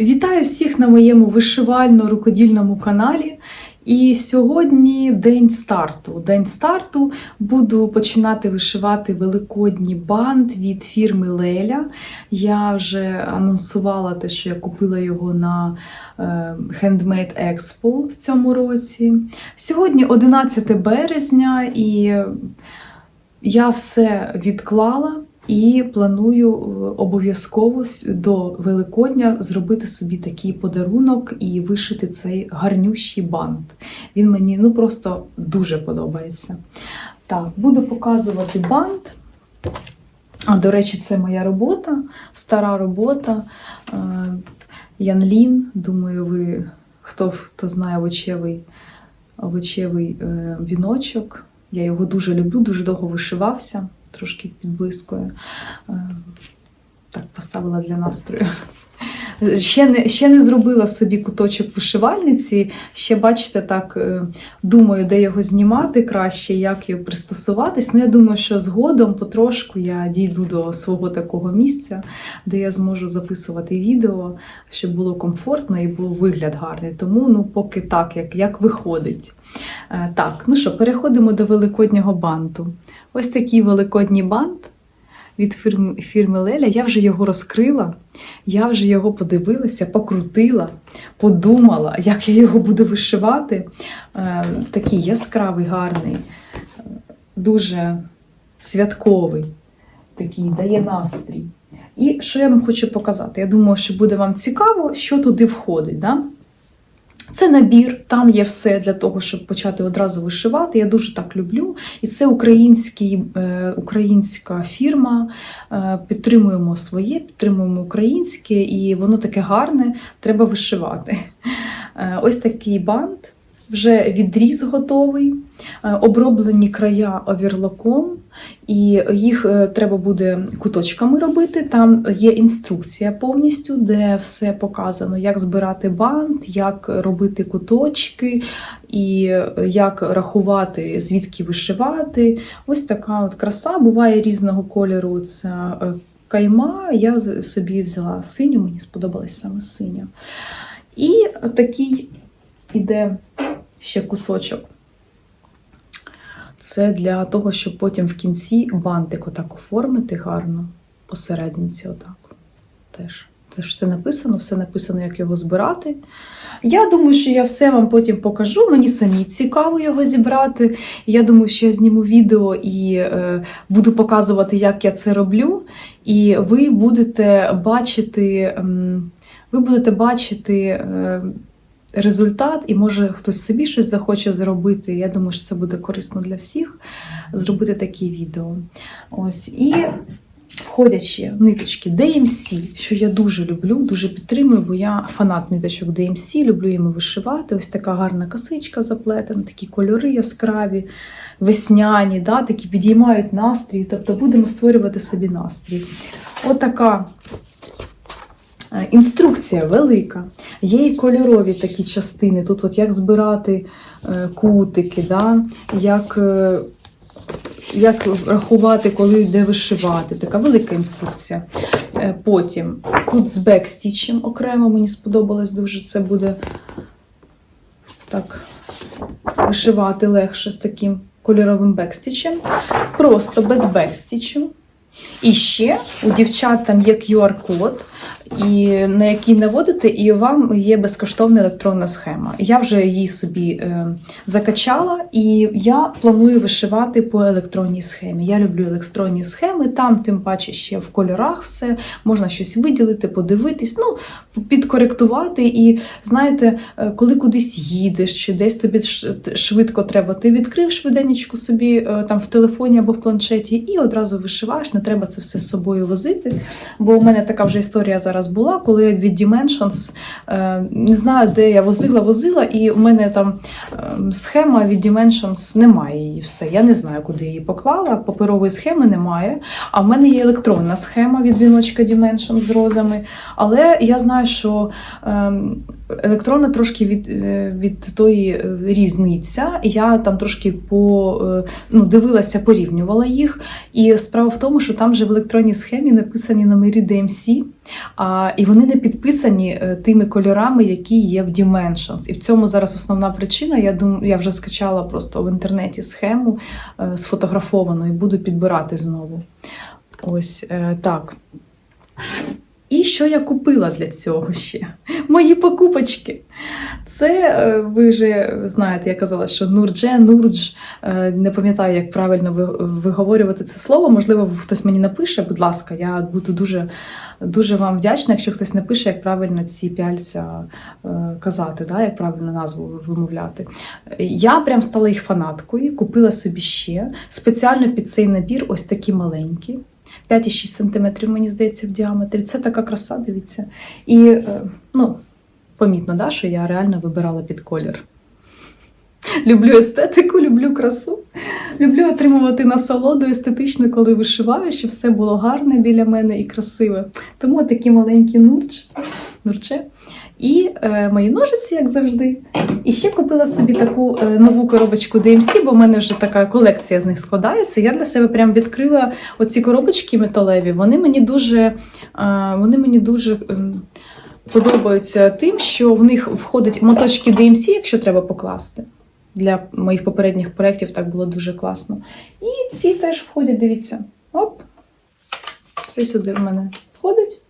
Вітаю всіх на моєму вишивально-рукодільному каналі. І сьогодні день старту. День старту буду починати вишивати великодній бант від фірми Леля. Я вже анонсувала те, що я купила його на е, Handmade Expo в цьому році. Сьогодні 11 березня, і я все відклала. І планую е, обов'язково до Великодня зробити собі такий подарунок і вишити цей гарнющий бант. Він мені ну просто дуже подобається. Так, буду показувати бант. А, до речі, це моя робота, стара робота. Е, Янлін. Думаю, ви хто, хто знає овочевий, овочевий е, віночок. Я його дуже люблю, дуже довго вишивався, трошки підблискою. Е, Так, поставила для настрою. Ще не, ще не зробила собі куточок вишивальниці. Ще, бачите, так е, думаю, де його знімати краще, як його пристосуватись. Ну, я думаю, що згодом потрошку я дійду до свого такого місця, де я зможу записувати відео, щоб було комфортно і був вигляд гарний. Тому ну, поки так, як, як виходить. Е, Так, ну що, переходимо до великоднього банту. Ось такий великодній бант від фірми, фірми Леля. Я вже його розкрила, я вже його подивилася, покрутила, подумала, як я його буду вишивати. Е, Такий яскравий, гарний, дуже святковий, такий дає настрій. І що я вам хочу показати? Я думаю, що буде вам цікаво, що туди входить. Да? Це набір, там є все для того, щоб почати одразу вишивати. Я дуже так люблю. І це український, е, українська фірма. Е, підтримуємо своє, підтримуємо українське, і воно таке гарне, треба вишивати. Е, ось такий бант. Вже відріз готовий, е, оброблені края оверлоком, і їх е, треба буде куточками робити. Там є інструкція повністю, де все показано, як збирати бант, як робити куточки, і е, як рахувати, звідки вишивати. Ось така от краса. Буває різного кольору. Ця е, кайма. Я собі взяла синю, мені сподобалась саме синя. І такий іде ще кусочок. Це для того, щоб потім в кінці бантик отак оформити гарно посерединці, отак. Теж. Це ж все написано, все написано, як його збирати. Я думаю, що я все вам потім покажу. Мені самі цікаво його зібрати. Я думаю, що я зніму відео і е, буду показувати, як я це роблю. І ви будете бачити, ем, ви будете бачити. Е, результат, і може хтось собі щось захоче зробити. Я думаю, що це буде корисно для всіх зробити такі відео. Ось і. Входять ще ниточки DMC, що я дуже люблю, дуже підтримую, бо я фанат ниточок DMC, люблю їми вишивати. Ось така гарна косичка заплетена, такі кольори яскраві, весняні, да, такі підіймають настрій. Тобто будемо створювати собі настрій. Отака е, інструкція велика. Є і кольорові такі частини. Тут от як збирати е, кутики, да? як, е, як рахувати, коли йде вишивати. Така велика інструкція. Е, Потім тут з бекстічем окремо, мені сподобалось дуже. Це буде так вишивати легше з таким кольоровим бекстічем. Просто без бекстічу. І ще у дівчат там є QR-код, і на який наводите, і вам є безкоштовна електронна схема. Я вже її собі е, закачала, і я планую вишивати по електронній схемі. Я люблю електронні схеми, там, тим паче, ще в кольорах все, можна щось виділити, подивитись, ну, підкоректувати. І знаєте, е, коли кудись їдеш, чи десь тобі швидко треба, ти відкрив швиденечко собі е, там в телефоні або в планшеті, і одразу вишиваєш, не треба це все з собою возити. Бо у мене така вже історія зараз була, коли я від Dimensions, е, не знаю, де я возила, возила, і у мене там е, схема від Dimensions немає її все. Я не знаю, куди її поклала. Паперової схеми немає. А в мене є електронна схема від віночка Dimensions з розами. Але я знаю, що. Електронна трошки від, е, від тої е, різниця. Я там трошки по, е, ну, дивилася, порівнювала їх. І справа в тому, що там же в електронній схемі написані номери DMC, а, і вони не підписані тими кольорами, які є в Dimensions. І в цьому зараз основна причина. Я думаю, я вже скачала просто в інтернеті схему сфотографовану і буду підбирати знову. Ось так. І що я купила для цього ще? Мої покупочки. Це е, ви вже знаєте, я казала, що Нурдже, Нурдж, е, не пам'ятаю, як правильно виговорювати це слово. Можливо, хтось мені напише, будь ласка, я буду дуже, дуже вам вдячна, якщо хтось напише, як правильно ці пяльця е, казати, да, як правильно назву вимовляти. Я прям стала їх фанаткою, купила собі ще спеціально під цей набір ось такі маленькі. 5,6 см, мені здається, в діаметрі. Це така краса, дивіться. І е, ну, помітно, да, що я реально вибирала під колір. Люблю естетику, люблю красу, люблю отримувати насолоду естетично, коли вишиваю, щоб все було гарне біля мене і красиве. Тому такі маленькі нурч, нурче. І е, мої ножиці, як завжди. І ще купила собі таку е, нову коробочку DMC, бо в мене вже така колекція з них складається. Я для себе прям відкрила оці коробочки металеві. Вони мені дуже, е, вони мені дуже ем, подобаються тим, що в них входять моточки DMC, якщо треба покласти. Для моїх попередніх проєктів так було дуже класно. І ці теж входять, дивіться. Оп. Все сюди в мене входить.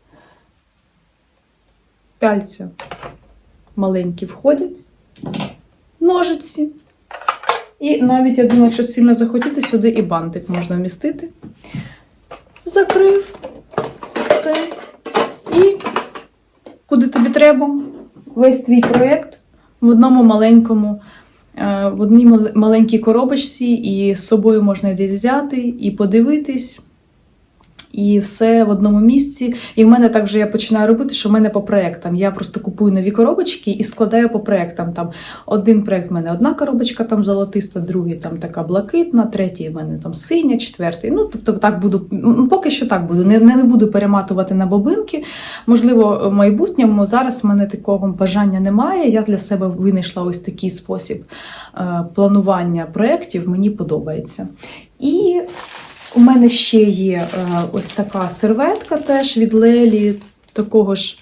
Пяльця маленькі входять. Ножиці. І навіть, я думаю, якщо сильно захотіти, сюди і бантик можна вмістити. Закрив. Все. І куди тобі треба? Весь твій проєкт в одному маленькому, е, в одній маленькій коробочці, і з собою можна десь взяти, і подивитись. І все в одному місці. І в мене так вже я починаю робити, що в мене по проектам. Я просто купую нові коробочки і складаю по проектам. Там один проект в мене одна коробочка там золотиста, другий там така блакитна, третій в мене там синя, четвертий. Ну тобто так буду. Поки що так буду. Не, не не буду перематувати на бобинки. Можливо, в майбутньому зараз в мене такого бажання немає. Я для себе винайшла ось такий спосіб е, планування проєктів. Мені подобається. І у мене ще є е, ось така серветка теж від Лелі, такого ж.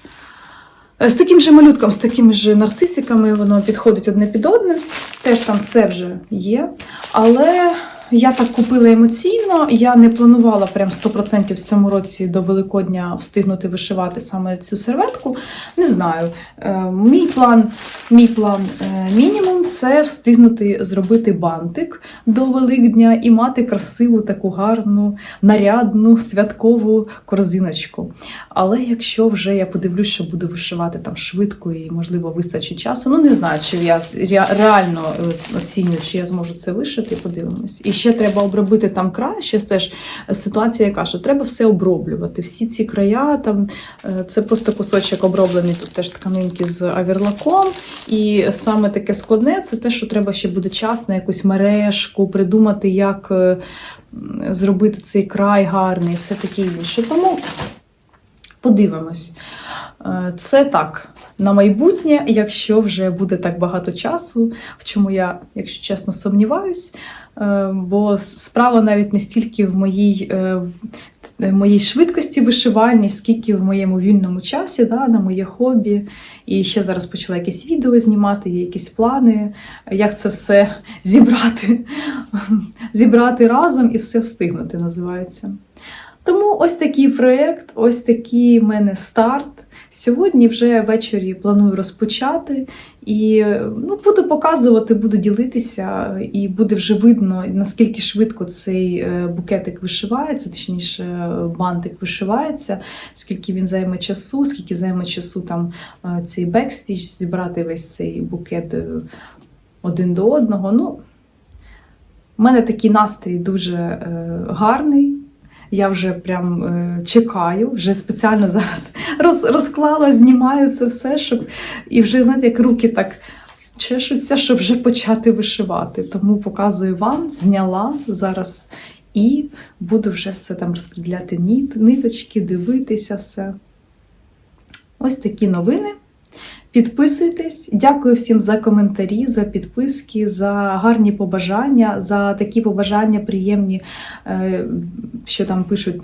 е, З таким же малютком, з такими ж нарцисиками, воно підходить одне під одне. Теж там все вже є. Але я так купила емоційно. Я не планувала прям 100% в цьому році до Великодня встигнути вишивати саме цю серветку. Не знаю. Е, Мій план, мій план мінімум це встигнути зробити бантик до Великдня і мати красиву таку гарну, нарядну, святкову корзиночку. Але якщо вже я подивлюсь, що буду вишивати там швидко і, можливо, вистачить часу, ну не знаю, чи я реально е, оцінюю, чи я зможу це вишити, подивимось. І ще треба обробити там край, ще теж ситуація яка, що треба все оброблювати. Всі ці края, там е, це просто кусочок оброблений, тут теж тканинки з авірлаком. І саме таке складне це те, що треба ще буде час на якусь мережку, придумати, як е, зробити цей край гарний, все таке інше. Тому подивимось. Е, Це так. На майбутнє, якщо вже буде так багато часу, в чому я, якщо чесно, сумніваюсь, Е, бо справа навіть не стільки в моїй, моїй швидкості вишивальні, скільки в моєму вільному часі, да, на моє хобі. І ще зараз почала якісь відео знімати, є якісь плани, як це все зібрати, зібрати разом і все встигнути, називається. Тому ось такий проєкт, ось такий в мене старт. Сьогодні вже ввечері планую розпочати і ну, буду показувати, буду ділитися, і буде вже видно, наскільки швидко цей е, букетик вишивається, точніше, бантик вишивається, скільки він займе часу, скільки займе часу там е, цей бекстіч, зібрати весь цей букет е, один до одного. Ну, у мене такий настрій дуже гарний. Я вже прям е, чекаю, вже спеціально зараз роз, розклала, знімаю це все, щоб і вже, знаєте, як руки так чешуться, щоб вже почати вишивати. Тому показую вам, зняла зараз і буду вже все там розподіляти ниточки, дивитися все. Ось такі новини. Підписуйтесь, дякую всім за коментарі, за підписки, за гарні побажання, за такі побажання приємні, е, що там пишуть.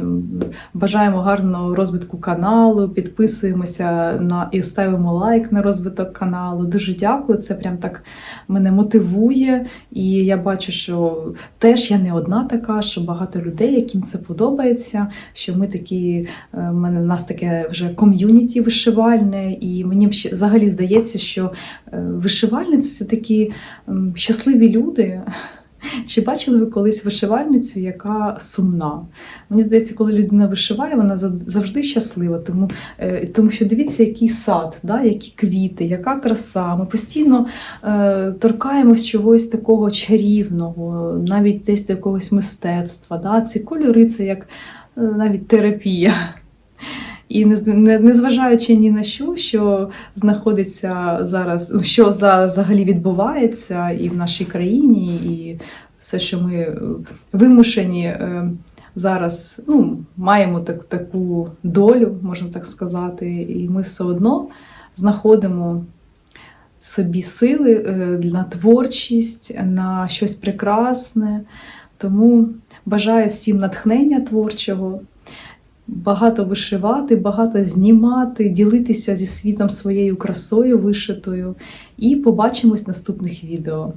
Бажаємо гарного розвитку каналу, підписуємося на і ставимо лайк на розвиток каналу. Дуже дякую. Це прям так мене мотивує. І я бачу, що теж я не одна така, що багато людей, яким це подобається. Що ми такі, е, в мене нас таке вже ком'юніті вишивальне, і мені ще взагалі здається, що е, вишивальниці це такі щасливі люди. Чи бачили ви колись вишивальницю, яка сумна? Мені здається, коли людина вишиває, вона завжди щаслива, тому, е, тому що дивіться, який сад, да, які квіти, яка краса. Ми постійно е, торкаємось чогось такого чарівного, навіть десь до якогось мистецтва. Да? Ці кольори це як е, навіть терапія. І незважаючи ні на що, що знаходиться зараз, що зараз взагалі відбувається і в нашій країні, і все, що ми е, вимушені е, зараз ну, маємо так, таку долю, можна так сказати, і ми все одно знаходимо собі сили е, на творчість, на щось прекрасне. Тому бажаю всім натхнення творчого, багато вишивати, багато знімати, ділитися зі світом своєю красою вишитою. І побачимось в наступних відео.